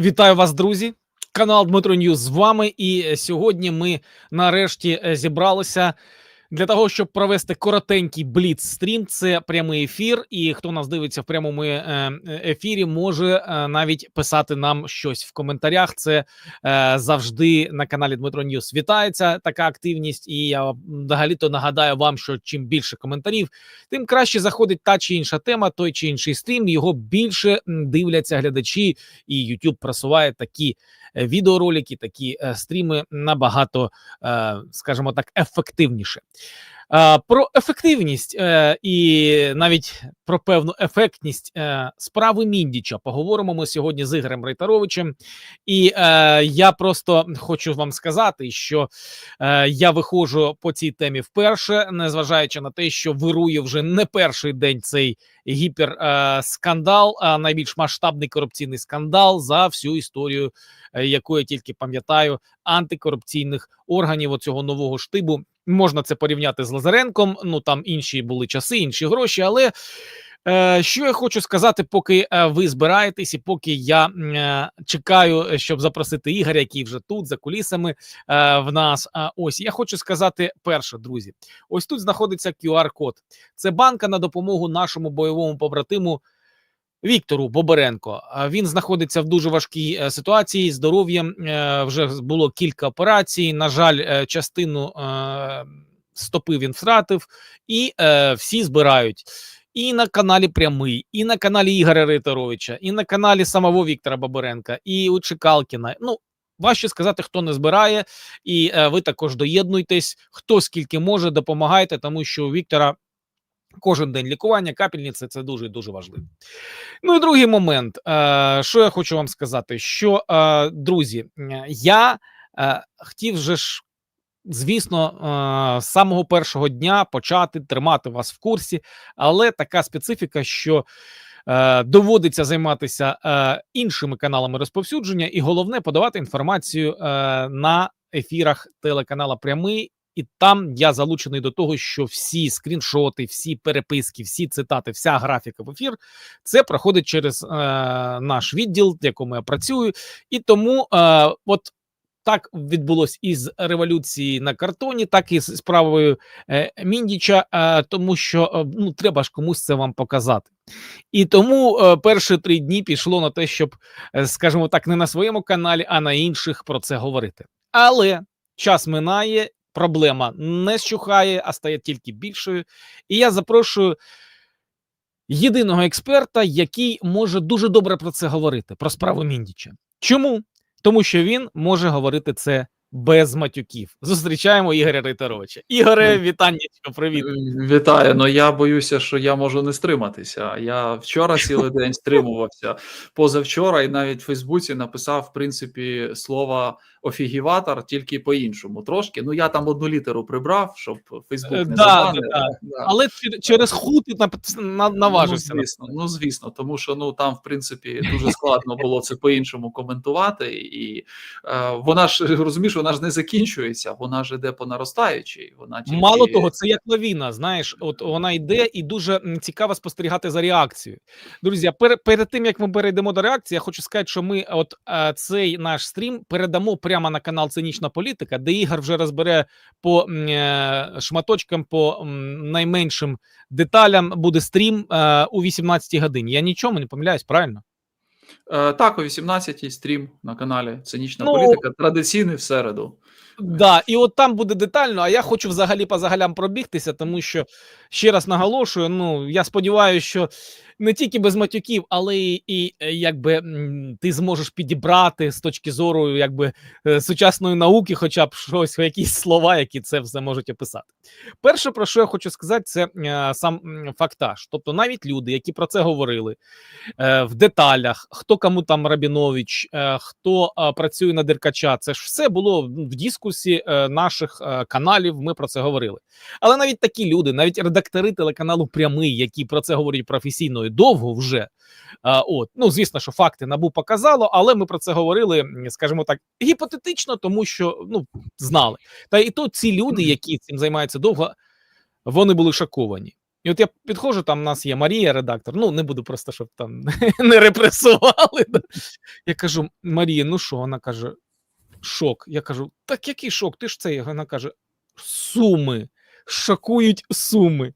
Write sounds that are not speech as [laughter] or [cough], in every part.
Вітаю вас, друзі! Канал Дмитро Ньюз з вами. І е, сьогодні ми нарешті е, зібралися для того, щоб провести коротенький бліц стрім. Це прямий ефір. І хто нас дивиться в прямому е, ефірі, може е, навіть писати нам щось в коментарях. Це е, завжди на каналі Дмитро Ньюз вітається така активність. І я взагалі-то нагадаю вам, що чим більше коментарів, тим краще заходить та чи інша тема, той чи інший стрім. Його більше дивляться глядачі, і YouTube просуває такі е, відеоролики, такі е, стріми набагато, е, скажімо так, ефективніше. Про ефективність е, і навіть про певну ефектність е, справи Міндіча поговоримо ми сьогодні з Ігорем Рейтеровичем. І е, я просто хочу вам сказати, що я виходжу по цій темі вперше, незважаючи на те, що вирує вже не перший день цей гіперскандал, а найбільш масштабний корупційний скандал за всю історію, яку я тільки пам'ятаю, антикорупційних органів оцього нового штибу. Можна це порівняти з Лазаренком. Ну там інші були часи, інші гроші. Але е, що я хочу сказати, поки е, ви збираєтесь, і поки я е, чекаю, щоб запросити Ігоря, який вже тут за кулісами е, в нас. А ось я хочу сказати перше, друзі. Ось тут знаходиться QR-код. Це банка на допомогу нашому бойовому побратиму. Віктору Боберенко він знаходиться в дуже важкій е, ситуації. Здоров'ям Е, вже було кілька операцій. На жаль, е, частину стопи він втратив, і всі збирають. І на каналі Прямий, і на каналі Ігоря Рейтеровича, і на каналі самого Віктора Бабаренка, і у Чекалкіна. Ну, важче сказати, хто не збирає, і ви також доєднуйтесь, хто скільки може, допомагайте, тому що у Віктора кожен день лікування, капельниці це дуже дуже важливо. Ну і другий момент, е, що я хочу вам сказати, що е, друзі, я е, хотів же ж. Звісно, з самого першого дня почати тримати вас в курсі, але така специфіка, що доводиться займатися іншими каналами розповсюдження, і головне подавати інформацію на ефірах телеканала Прямий. І там я залучений до того, що всі скріншоти, всі переписки, всі цитати, вся графіка в ефір це проходить через е, наш відділ, в якому я працюю, і тому е, от так відбулось із революції на картоні, так і з справою е, Міндіча, е, тому що е, ну треба ж комусь це вам показати. І тому е, перші три дні пішло на те, щоб, е, скажімо так, не на своєму каналі, а на інших про це говорити. Але час минає, проблема не щухає, а стає тільки більшою. І я запрошую єдиного експерта, який може дуже добре про це говорити, про справу Міндіча. Чому? Тому що він може говорити це без матюків. Зустрічаємо Ігоря Рейтеровича. Ігоре, вітаннячко, привіт. Вітаю. Ну я боюся, що я можу не стриматися. Я вчора цілий день стримувався. Позавчора, і навіть в Фейсбуці написав в принципі слово офігіватор, тільки по-іншому. Трошки. Ну я там одну літеру прибрав, щоб Фейсбук не да, забанив. да, Да. Але через худ ти на- наважився. Ну, звісно, ну звісно, тому що ну там, в принципі, дуже складно було це по-іншому коментувати, і е, вона ж розумієш, вона ж не закінчується, вона ж іде по наростаючій. Вона тільки... Мало того, це як лавіна. Знаєш, от вона йде і дуже цікаво спостерігати за реакцією. Друзі, перед, перед тим як ми перейдемо до реакції, я хочу сказати, що ми от е, цей наш стрім передамо прямо на канал Цинічна політика, де Ігор вже розбере по е, шматочкам, по найменшим деталям. Буде стрім е, у 18 годині. Я нічому не помиляюсь, правильно? Е, так, о 18-й стрім на каналі Цинічна Ну, політика. Традиційний в середу. Да, і от там буде детально. А я хочу взагалі по загалям пробігтися, тому що ще раз наголошую. Ну я сподіваюся, що не тільки без матюків, але і, і е, якби ти зможеш підібрати з точки зору якби е, сучасної науки, хоча б щось, [laughs] якісь слова, які це все можуть описати. Перше, про що я хочу сказати, це е, сам фактаж. Тобто, навіть люди, які про це говорили в деталях, хто кому там Рабінович, хто працює на Деркача, це ж все було в дискусі наших каналів. Ми про це говорили. Але навіть такі люди, навіть редактори телеканалу Прямий, які про це говорять професійно і довго вже. А, от, ну звісно, що факти набу показало, але ми про це говорили, скажімо так, гіпотетично, тому що ну знали. Та і то ці люди, які цим займаються довго, вони були шоковані. І от я підходжу, там у нас є Марія, редактор. Ну, не буду просто, щоб там [laughs] не репресували. Я кажу: Марія, ну що? Вона каже: шок. Я кажу: так який шок? Ти ж це? Вона каже: Суми. Шокують суми.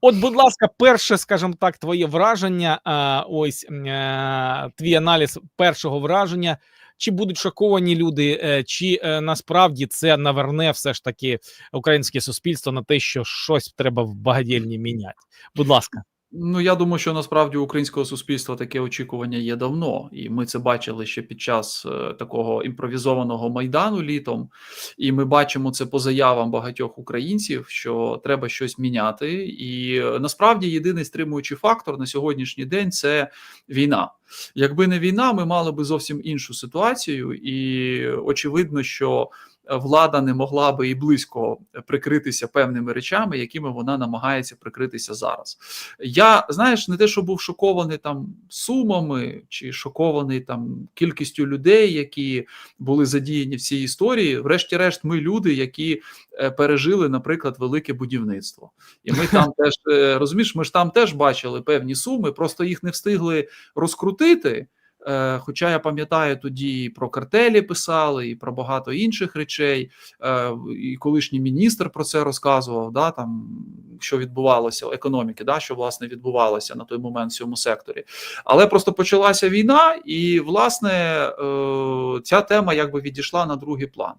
От, будь ласка, перше, скажімо так, твоє враження, а, ось а, твій аналіз першого враження. Чи будуть шоковані люди, е, чи е, насправді це наверне все ж таки українське суспільство на те, що щось треба в багадільні міняти? Будь ласка. Ну, я думаю, що насправді у українського суспільства таке очікування є давно, і ми це бачили ще під час е, такого імпровізованого майдану літом. І ми бачимо це по заявам багатьох українців, що треба щось міняти. І е, насправді єдиний стримуючий фактор на сьогоднішній день це війна. Якби не війна, ми мали би зовсім іншу ситуацію, і очевидно, що влада не могла би і близько прикритися певними речами, якими вона намагається прикритися зараз. Я знаєш, не те, що був шокований там сумами чи шокований там кількістю людей, які були задіяні в цій історії. Врешті-решт, ми люди, які е, пережили, наприклад, велике будівництво, і ми там [laughs] теж е, розумієш, ми ж там теж бачили певні суми, просто їх не встигли розкрутити. Е, Хоча я пам'ятаю, тоді і про картелі писали, і про багато інших речей. Е, І колишній міністр про це розказував. Да, там що відбувалося економіки, да, що власне відбувалося на той момент в цьому секторі. Але просто почалася війна, і власне е, ця тема якби відійшла на другий план.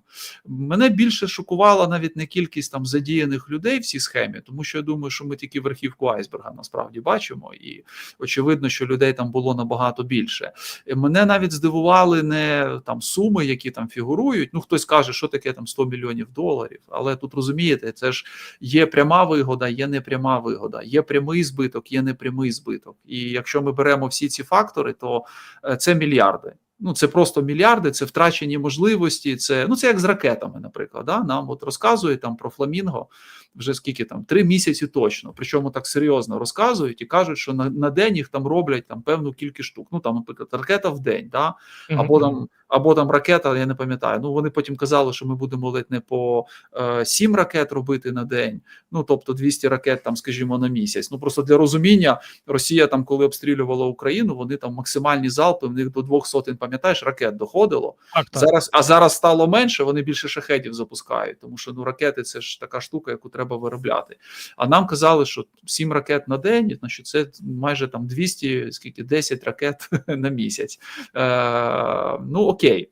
Мене більше шокувала навіть не кількість там задіяних людей в цій схемі, тому що я думаю, що ми тільки верхівку айсберга насправді бачимо, і очевидно, що людей там було набагато більше. Мене навіть здивували не там суми, які там фігурують. Ну хтось каже, що таке там 100 мільйонів доларів. Але тут розумієте, це ж є пряма вигода, є непряма вигода, є прямий збиток, є непрямий збиток. І якщо ми беремо всі ці фактори, то е, це мільярди. Ну, це просто мільярди, це втрачені можливості. Це ну це як з ракетами, наприклад. Да? Нам от розказують там про фламінго вже скільки там три місяці точно. Причому так серйозно розказують і кажуть, що на, на день їх там роблять там певну кількість штук. Ну там, наприклад, ракета в день, да? або там, або там ракета, я не пам'ятаю. Ну вони потім казали, що ми будемо ледь не по е, 7 ракет робити на день. Ну тобто 200 ракет, там, скажімо, на місяць. Ну просто для розуміння, Росія там, коли обстрілювала Україну, вони там максимальні залпи, в них до двох сотень, пам'ятаєш, ракет доходило. Так, так. Зараз, а зараз стало менше, вони більше шахедів запускають, тому що ну ракети це ж така штука, яку треба виробляти. А нам казали, що 7 ракет на день, значить це майже там 200, скільки 10 ракет [laughs] на місяць. Е, ну окей.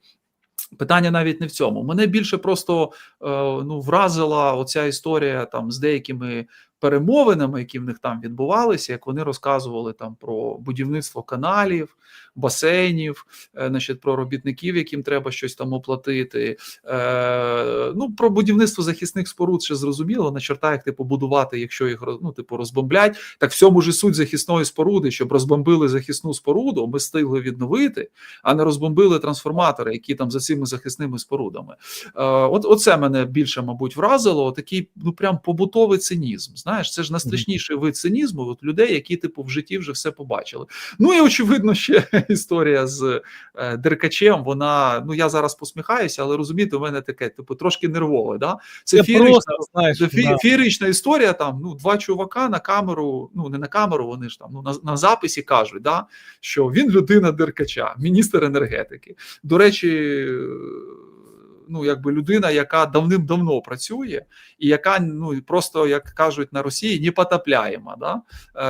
Питання навіть не в цьому. Мене більше просто е, ну вразила оця історія там з деякими перемовинами, які в них там відбувалися, як вони розказували там про будівництво каналів, басейнів, е, значить, про робітників, яким треба щось там оплатити. Е, ну про будівництво захисних споруд ще зрозуміло. На чорта як типу будувати, якщо їх ну, типу розбомблять. Так в цьому ж суть захисної споруди, щоб розбомбили захисну споруду, ми встигли відновити, а не розбомбили трансформатори, які там за цими захисними спорудами. Е, от оце мене більше, мабуть, вразило. Такий ну прям побутовий цинізм. Знаєш, це ж найстрашніший вид цинізму. От людей, які типу в житті вже все побачили. Ну і очевидно, ще [laughs] історія з е, Деркачем. Вона ну я зараз посміхаюся, але розумієте, у мене таке, типу, трошки нервове. Да? Це, Це феєрична, просто, знаєш, фі- да. феєрична історія. Там ну два чувака на камеру, ну не на камеру, вони ж там ну на, на записі кажуть, да, що він людина Деркача, міністр енергетики. До речі. Ну, якби людина, яка давним-давно працює, і яка ну просто як кажуть на Росії, непотопляєма. Да?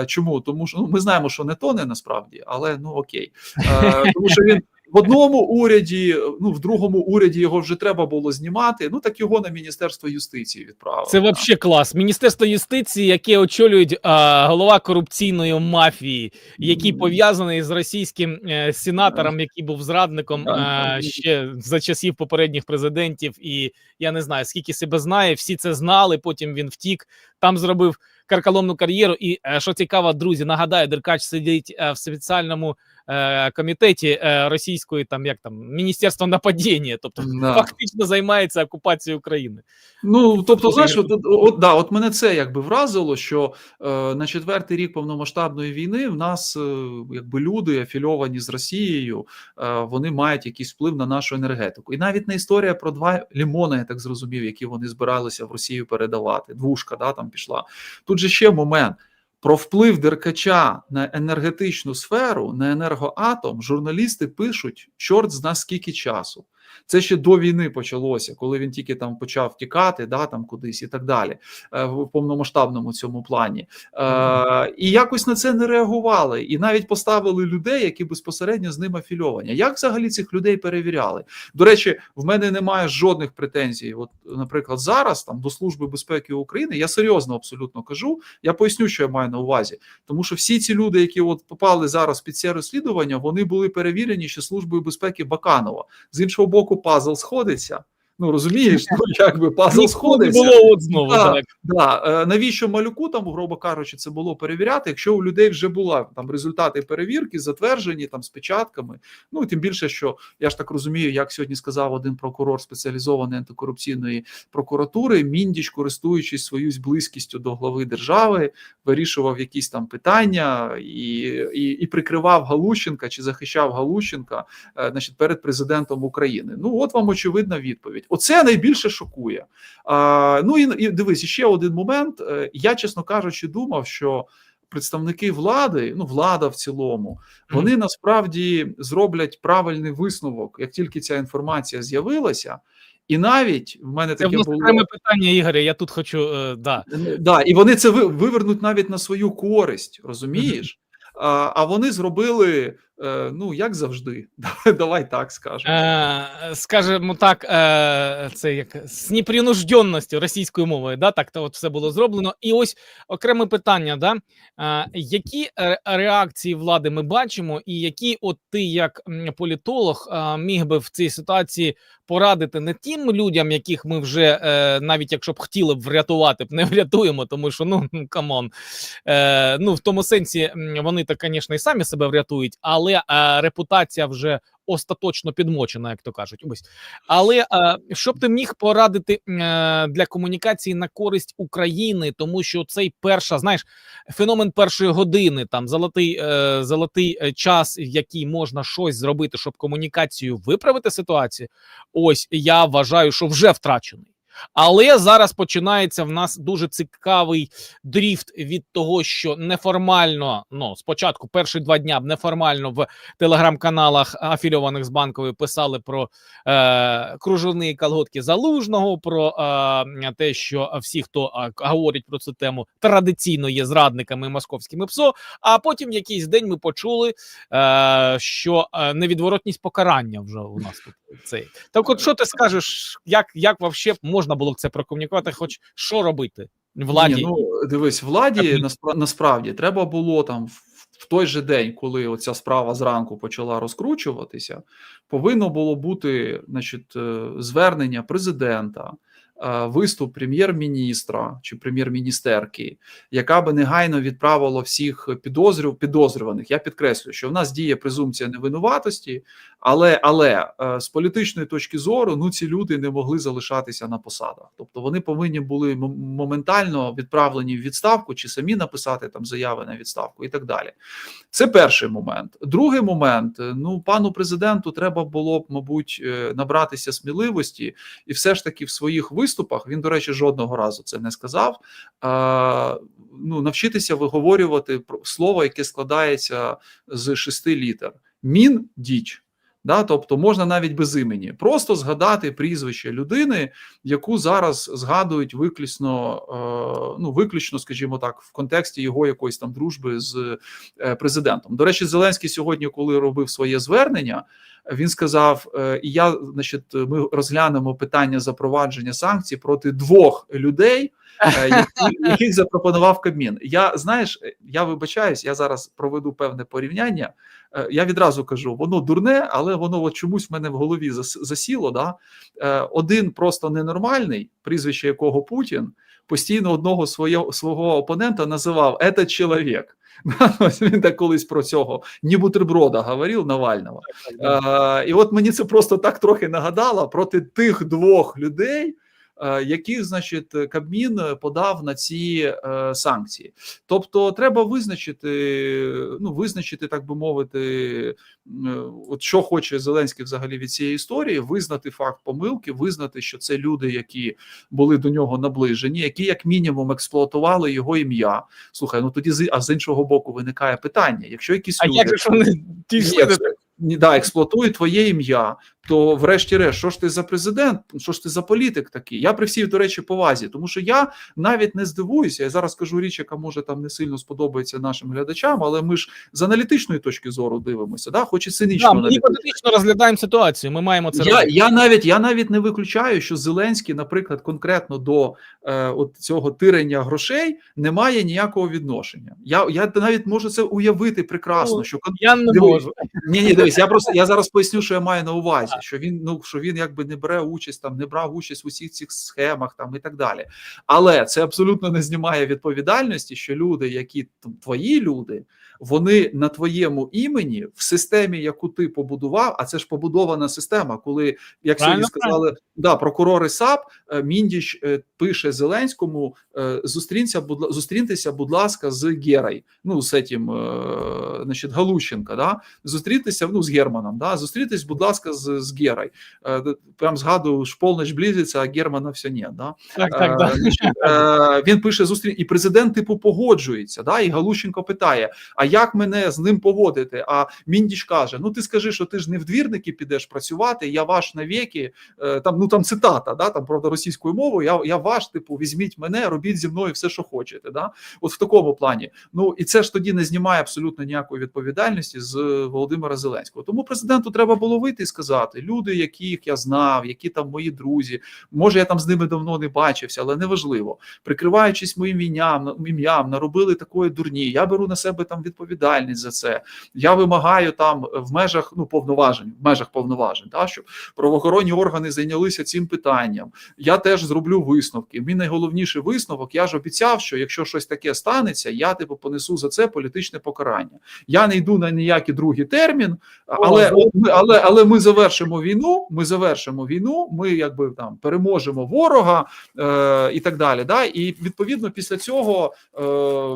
Е, чому? Тому що ну, ми знаємо, що не тоне насправді, але ну окей. Е, тому що він в одному уряді, ну в другому уряді його вже треба було знімати. Ну так його на міністерство юстиції відправили. Це вообще клас. Міністерство юстиції, яке очолюють а, голова корупційної мафії, який пов'язаний з російським е, сенатором, який був зрадником а, ще за часів попередніх президентів. І я не знаю, скільки себе знає. Всі це знали. Потім він втік, там зробив карколомну кар'єру. І е, що цікаво, друзі, нагадаю, Деркач сидить е, в спеціальному е, комітеті російської, там як там міністерства нападіння, тобто Да. фактично займається окупацією України. Ну тобто, знаєш, от, от, да, от мене це якби вразило, що е, на четвертий рік повномасштабної війни в нас е, якби люди афільовані з Росією, е, вони мають якийсь вплив на нашу енергетику. І навіть не історія про два лімони, я так зрозумів, які вони збиралися в Росію передавати. Двушка, да, там пішла. Тут тут же ще момент. Про вплив Деркача на енергетичну сферу, на енергоатом, журналісти пишуть чорт зна скільки часу. Це ще до війни почалося, коли він тільки там почав тікати, да там кудись і так далі, е, в повномасштабному цьому плані. Е, І якось на це не реагували, і навіть поставили людей, які безпосередньо з ним афільовані. Як взагалі цих людей перевіряли? До речі, в мене немає жодних претензій. От, наприклад, зараз там до Служби безпеки України я серйозно абсолютно кажу. Я поясню, що я маю на увазі, тому що всі ці люди, які от попали зараз під це розслідування, вони були перевірені ще службою безпеки Баканова. З іншого боку, пазл сходиться. Ну розумієш, ну якби пазл Ніколи не було от знову. Да. так. Да, е, навіщо малюку там, грубо кажучи, це було перевіряти, якщо у людей вже була там результати перевірки, затверджені там з печатками. Ну тим більше, що я ж так розумію, як сьогодні сказав один прокурор спеціалізованої антикорупційної прокуратури, міндіч, користуючись своєю близькістю до глави держави, вирішував якісь там питання і, і, і прикривав Галущенка чи захищав Галущенка, е, значить, перед президентом України. Ну от вам очевидна відповідь. Оце найбільше шокує. А, ну і, і дивись, ще один момент. Е, Я, чесно кажучи, думав, що представники влади, ну влада в цілому, вони насправді зроблять правильний висновок, як тільки ця інформація з'явилася. І навіть в мене таке нас було окреме питання, Ігоря. Я тут хочу. Е, да. да, і вони це ви- вивернуть навіть на свою користь, розумієш? А, а вони зробили, е, ну як завжди, [laughs] давай, так скажемо. Е, скажімо так, е, це як з непринужденністю російською мовою, да, так то от все було зроблено. І ось окреме питання: да, е, які е, реакції влади ми бачимо, і які, от ти, як політолог, е, міг би в цій ситуації порадити не тим людям, яких ми вже е, навіть якщо б хотіли б врятувати, б не врятуємо, тому що ну [laughs] камон, е, ну в тому сенсі вони так, звісно, і самі себе врятують, але е, репутація вже остаточно підмочена, як то кажуть. Ось. Але е, що ти міг порадити е, для комунікації на користь України, тому що цей перша, знаєш, феномен першої години, там золотий, е, золотий час, в який можна щось зробити, щоб комунікацію виправити ситуацію. Ось я вважаю, що вже втрачений. Але зараз починається в нас дуже цікавий дріфт від того, що неформально, ну спочатку перші два дня неформально в телеграм-каналах афільованих з банковою писали про е, кружовні колготки залужного, про е, те, що всі, хто е, говорять про цю тему, традиційно є зрадниками московськими ПСО. А потім якийсь день ми почули, е, що е, невідворотність покарання вже у нас тут цей. Так, от що ти скажеш, як, як вообще можна було це прокомунікувати, хоч що робити владі? Ні, ну дивись, владі Кабмін. наспра- насправді треба було там в, в той же день, коли оця справа зранку почала розкручуватися, повинно було бути значить, е, звернення президента, е, виступ прем'єр-міністра чи прем'єр-міністерки, яка би негайно відправила всіх підозрюв, підозрюваних. Я підкреслюю, що в нас діє презумпція невинуватості, але але е, з політичної точки зору ну ці люди не могли залишатися на посадах. Тобто вони повинні були моментально відправлені в відставку чи самі написати там заяви на відставку і так далі. Це перший момент. Другий момент: е, ну пану президенту треба було б, мабуть, е, набратися сміливості, і все ж таки в своїх виступах він, до речі, жодного разу це не сказав. А, ну навчитися виговорювати про- слово, яке складається з шести літер. Мін діч. Да, тобто можна навіть без імені, просто згадати прізвище людини, яку зараз згадують виключно, е, ну виключно, скажімо так, в контексті його якоїсь там дружби з е, президентом. До речі, Зеленський сьогодні, коли робив своє звернення, він сказав: е, і я, значить, ми розглянемо питання запровадження санкцій проти двох людей, яких запропонував Кабмін. Я знаєш, я вибачаюсь, я зараз проведу певне порівняння. Е, Я відразу кажу, воно дурне, але воно от чомусь в мене в голові зас- засіло. Да? Е, Один просто ненормальний, прізвище якого Путін, постійно одного своє, свого опонента називав «этот чоловік. [laughs] Він так колись про цього ні бутерброда говорив Навального. Е, і от мені це просто так трохи нагадало проти тих двох людей. Е, яких, значить, Кабмін подав на ці е, санкції. Тобто, треба визначити, ну визначити, так би мовити, е, от що хоче Зеленський взагалі від цієї історії, визнати факт помилки, визнати, що це люди, які були до нього наближені, які як мінімум експлуатували його ім'я. Слухай, ну тоді з а з іншого боку виникає питання: якщо якісь А люди як же вони це- ні, да, експлуатують твоє ім'я, то врешті-решт, що ж ти за президент, що ж ти за політик такий? Я при всій, до речі, повазі, тому що я навіть не здивуюся. Я зараз кажу річ, яка може там не сильно сподобається нашим глядачам, але ми ж з аналітичної точки зору дивимося, да, хоч і цинічно Да, ми гіпотетично розглядаємо ситуацію. Ми маємо це Я, я навіть я навіть не виключаю, що Зеленський, наприклад, конкретно до е, от цього тирення грошей не має ніякого відношення. Я, я навіть можу це уявити прекрасно. Ну, Що Я не можу. ні, ні, дивись, я просто я зараз поясню, що я маю на увазі, що він ну що він якби не бере участь там, не брав участь в усіх цих схемах там і так далі. Але це абсолютно не знімає відповідальності, що люди, які там, твої люди, вони на твоєму імені в системі, яку ти побудував, а це ж побудована система, коли як сьогодні сказали, да, прокурори САП е, Міндіч е, пише Зеленському: е, зустрінься, будь зустріньтеся, будь ласка, з Герой, ну з цим, е, значить, Галущенка, да, зустрітися ну, з Германом, да, зустрітись, будь ласка, з, з Герой. Е, прям згадую, шполнич близиться, а Германа все ні. Да? Так, так, Е, значить, е, Він пише зустріч, і президент типу погоджується. Да? І Галущенко питає: А як мене з ним поводити? А Міндіч каже: Ну ти скажи, що ти ж не в двірники підеш працювати, я ваш навіки. Там ну там цитата, да там правда російською мовою. Я я ваш, типу, візьміть мене, робіть зі мною все, що хочете. Да? От в такому плані. Ну і це ж тоді не знімає абсолютно ніякої відповідальності з Володимира Зеленського. Тому президенту треба було вийти і сказати: люди, яких я знав, які там мої друзі, може я там з ними давно не бачився, але неважливо. Прикриваючись моїм ім'ям, ім'ям, наробили такої дурні. Я беру на себе там відповідальність за це. Я вимагаю там в межах ну повноважень, в межах повноважень, та щоб правоохоронні органи зайнялися цим питанням. Я теж зроблю висновки. Мій найголовніший висновок. Я ж обіцяв, що якщо щось таке станеться, я типу понесу за це політичне покарання. Я не йду на ніякий другий термін, але ми, але, але ми завершимо війну. Ми завершимо війну. Ми якби там переможемо ворога е, і так далі. Да? І відповідно після цього е,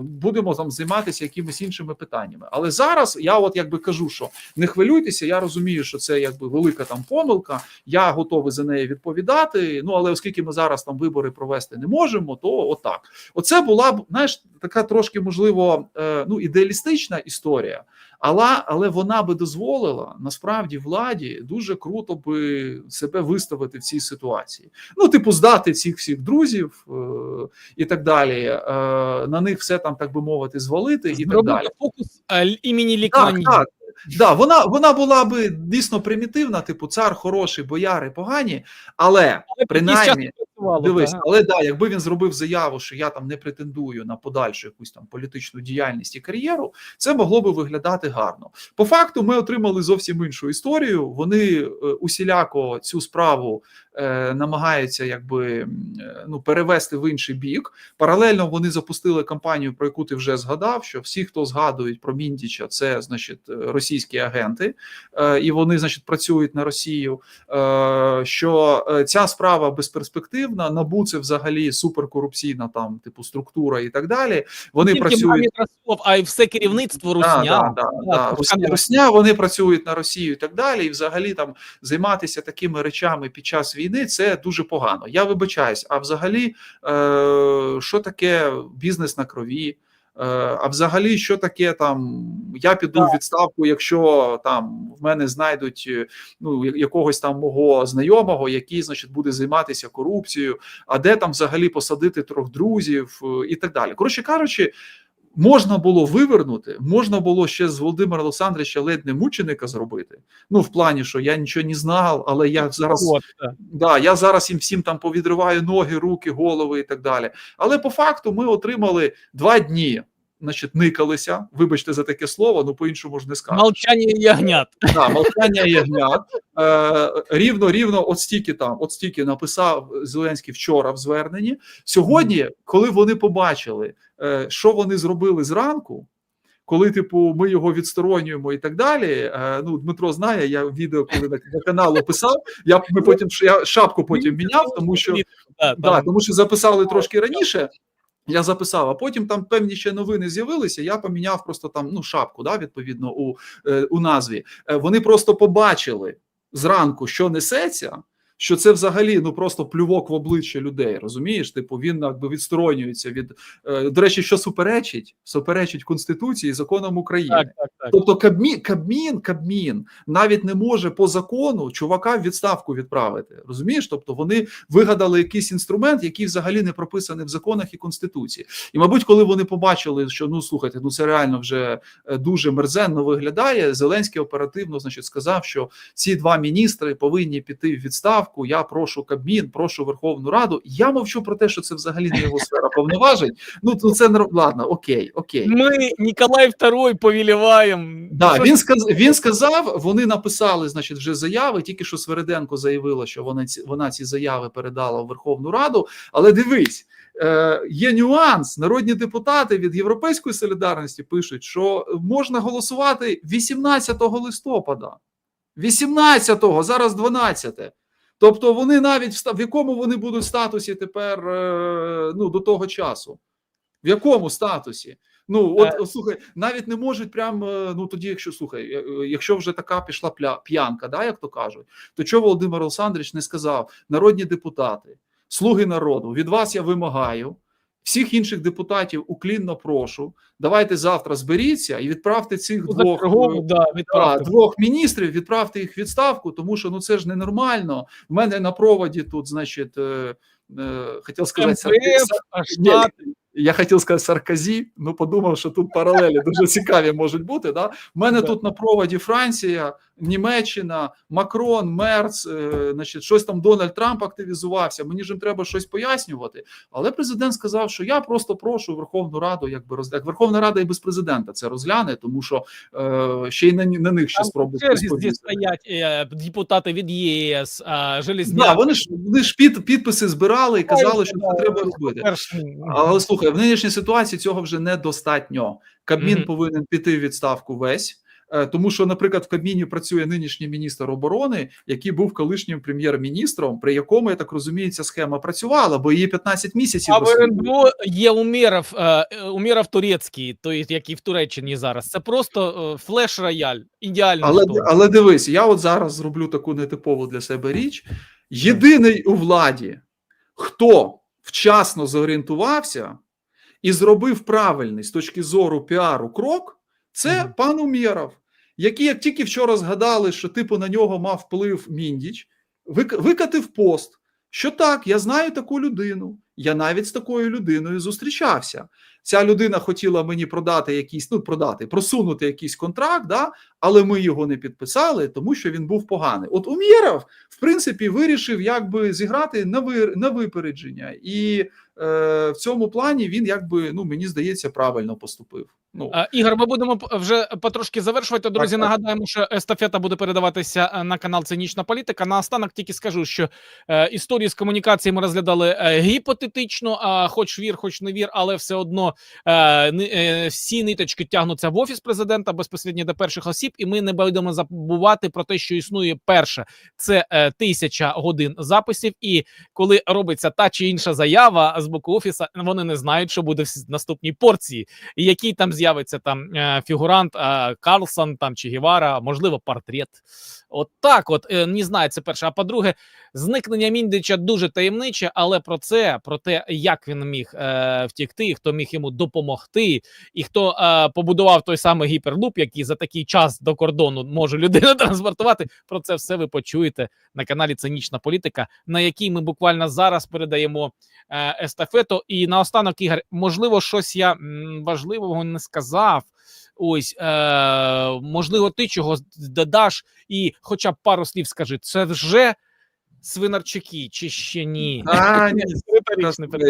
будемо там займатися якимись іншими питаннями. Але зараз я от якби кажу, що не хвилюйтеся. Я розумію, що це якби велика там помилка. Я готовий за неї відповідати. Ну але оскільки ми зараз там вибори провести не можемо, то отак. Оце була б знаєш така трошки можливо е, ну ідеалістична історія. Але, але вона би дозволила насправді владі дуже круто би себе виставити в цій ситуації. Ну, типу, здати цих всіх друзів е, і так далі. Е, на них все там, так би мовити, звалити і так далі. фокус е, імені Так, так. Да, вона, вона була би дійсно примітивна, типу, цар хороший, бояри погані, але принаймні. Дивись, але да, якби він зробив заяву, що я там не претендую на подальшу якусь там політичну діяльність і кар'єру, це могло би виглядати гарно. По факту, ми отримали зовсім іншу історію. Вони е, усіляко цю справу е, намагаються якби е, ну перевести в інший бік. Паралельно вони запустили кампанію, про яку ти вже згадав. Що всі, хто згадують про Міндіча, це значить російські агенти, е, і вони, значить, працюють на Росію. Е, що е, ця справа безперспективна, набу це взагалі суперкорупційна там типу структура і так далі. Вони Тільки працюють. Расулов, а й все керівництво Русня. да, да, Да, да. Русня. Русня, вони працюють на Росію і так далі. І взагалі там займатися такими речами під час війни це дуже погано. Я вибачаюсь. А взагалі, е, що таке бізнес на крові? Е, А взагалі, що таке там? Я піду в відставку, якщо там в мене знайдуть е, ну якогось там мого знайомого, який, значить, буде займатися корупцією, а де там взагалі посадити трьох друзів е, і так далі. Коротше кажучи, можна було вивернути, можна було ще з Володимира Олександровича ледь не мученика зробити. Ну, в плані, що я нічого не знав, але я зараз От. Да, я зараз їм всім там повідриваю ноги, руки, голови і так далі. Але по факту ми отримали два дні. Значить, никалися. Вибачте за таке слово, ну по-іншому ж не скажу. Молчання ягнят. Да, мовчання ягнят. Е, рівно, рівно, от стільки там, от стільки написав Зеленський вчора в зверненні. Сьогодні, коли вони побачили, е, що вони зробили зранку, коли типу ми його відсторонюємо і так далі. Е, ну Дмитро знає, я відео коли на, на каналу писав. Я ми потім я шапку потім міняв, тому що да, тому що записали трошки раніше. Я записав, а потім там певні ще новини з'явилися. Я поміняв просто там ну шапку, да, відповідно у, е, у назві. Е, вони просто побачили зранку, що несеться. Що це взагалі ну просто плювок в обличчя людей, розумієш? Типу він якби відсторонюється від е, до речі, що суперечить, суперечить конституції і законам України. так, так, так. Тобто Кабмін, Кабмін, Кабмін навіть не може по закону чувака в відставку відправити. Розумієш? Тобто вони вигадали якийсь інструмент, який взагалі не прописаний в законах і конституції. І, мабуть, коли вони побачили, що ну слухайте, ну це реально вже е, дуже мерзенно виглядає. Зеленський оперативно, значить, сказав, що ці два міністри повинні піти в відставку. Я прошу Кабмін, прошу Верховну Раду. Я мовчу про те, що це взагалі не його сфера повноважень. Ну то це нор- ладно, окей, окей. Ми Ніколай II повіліваємо. Да, він сказ він сказав, вони написали, значить, вже заяви. Тільки що Свериденко заявила, що вона ці вона ці заяви передала в Верховну Раду. Але дивись, е, є нюанс. Народні депутати від Європейської солідарності пишуть, що можна голосувати 18 листопада. 18-го, зараз 12. Тобто вони навіть в якому вони будуть статусі тепер е, ну, до того часу? В якому статусі? Ну, от Е. слухай, навіть не можуть прям. е, Ну тоді, якщо слухай, якщо вже така пішла п'янка, да, як то кажуть, то чого Володимир Олександрович не сказав: народні депутати, слуги народу, від вас я вимагаю. Всіх інших депутатів уклінно прошу. Давайте завтра зберіться і відправте цих ну, двох кругом, е, да, відправте. двох міністрів, відправте їх відставку, тому що ну це ж ненормально. В мене на проводі тут, значить, е, е, хотів сказати, Сар- Штати. Я хотів сказати Сарказі, ну подумав, що тут паралелі дуже цікаві можуть бути. Да? В мене тут на проводі Франція, Німеччина, Макрон, Мерц, е, значить, щось там Дональд Трамп активізувався. Мені ж їм треба щось пояснювати. Але президент сказав, що я просто прошу Верховну Раду, якби роз... як Верховна Рада і без президента це розгляне, тому що е, ще й на, на них ще спробують. стоять е, депутати від ЄС, а, Да, вони ж вони ж під, підписи збирали і казали, що це треба робити. Але слухай, в нинішній ситуації цього вже недостатньо. Кабмін Мгм. повинен піти в відставку весь. е, Тому що, наприклад, в Кабміні працює нинішній міністр оборони, який був колишнім прем'єр-міністром, при якому я так розумію, ця схема працювала, бо її 15 місяців А в. РНБО є Умєров, е, Умєров турецький, то є, який в Туреччині зараз. Це просто е, флеш-рояль. Ідеально. Але, але дивись, я от зараз зроблю таку нетипову для себе річ. Єдиний у владі, хто вчасно зорієнтувався і зробив правильний з точки зору піару крок, це Мгм. пан Умєров, який, як тільки вчора згадали, що типу на нього мав вплив Міндіч, вик- викатив пост, що так, я знаю таку людину. Я навіть з такою людиною зустрічався. Ця людина хотіла мені продати якийсь, ну продати, просунути якийсь контракт, да, але ми його не підписали, тому що він був поганий. От Умєров, в принципі, вирішив якби зіграти на ви, на випередження, і е, в цьому плані він якби ну мені здається правильно поступив. Ну Ігор, ми будемо вже потрошки завершувати. Друзі, так. нагадаємо, що естафета буде передаватися е, на канал Цинічна політика. Наостанок тільки скажу, що е, історії з комунікації ми розглядали е, гіпотетично, а хоч вір, хоч не вір, але все одно е, е, всі ниточки тягнуться в офіс президента безпосередньо до перших осіб, і ми не будемо забувати про те, що існує перше. Це е, тисяча годин записів. І коли робиться та чи інша заява з боку офіса, вони не знають, що буде в наступній порції і який там з'явиться там е, фігурант е, Карлсон там чи Гевара, можливо, портрет. От так, от е, не знаю, це перше. А по-друге, зникнення Міндича дуже таємниче, але про це, про те, як він міг е, втікти, хто міг йому допомогти, і хто е, побудував той самий гіперлуп, який за такий час до кордону може людина [laughs] транспортувати. Про це все ви почуєте на каналі Цинічна політика, на якій ми буквально зараз передаємо е, естафету. І наостанок, Ігор, можливо, щось я важливого не сказав. Ось, е, можливо, ти чого додаш, і хоча б пару слів скажи, це вже Свинарчуки, чи ще ні? А, ні,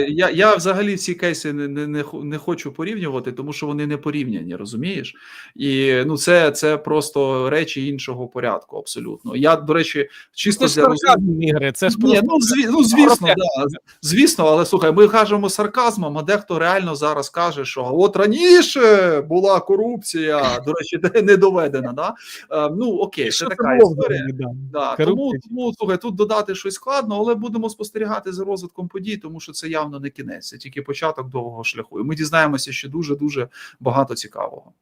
Я, я взагалі ці кейси не, не, не, хочу порівнювати, тому що вони не порівняні, розумієш? І ну, це, це просто речі іншого порядку, абсолютно. Я, до речі, чисто Це для розуміння. це ж Ні, ну, зві, ну звісно, да, звісно, але слухай, ми кажемо сарказмом, а дехто реально зараз каже, що от раніше була корупція, до речі, [laughs] не доведена. Да? Е, ну окей, це така історія. Да, тому, тому слухай, тут додати щось складно, але будемо спостерігати за розвитком подій, тому що це явно не кінець, це тільки початок довгого шляху. І ми дізнаємося ще дуже дуже багато цікавого.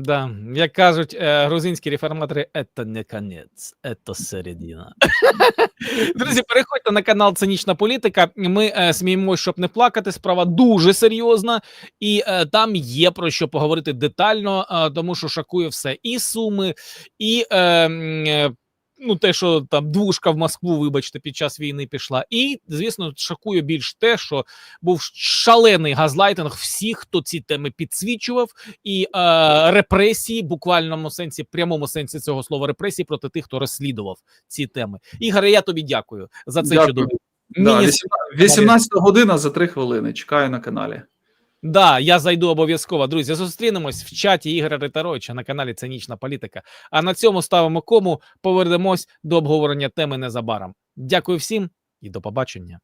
Да, як кажуть е, грузинські реформатори, це не конець, це середина. [laughs] Друзі, переходьте на канал Цинічна політика. Ми е, сміємося, щоб не плакати. Справа дуже серйозна, і е, там є про що поговорити детально, е, тому що шокує все і суми, і ну, те, що там двушка в Москву, вибачте, під час війни пішла. І, звісно, шокує більш те, що був шалений газлайтинг всіх, хто ці теми підсвічував, і е, репресії, буквальному сенсі, прямому сенсі цього слова репресії проти тих, хто розслідував ці теми. Ігоре, я тобі дякую за це Дякую. чудове. Да, 18, 18 година за 3 хвилини. Чекаю на каналі. Да, я зайду обов'язково. Друзі, зустрінемось в чаті Ігоря Ритаровича на каналі Цинічна політика. А на цьому ставимо кому. Повернемось до обговорення теми незабаром. Дякую всім і до побачення.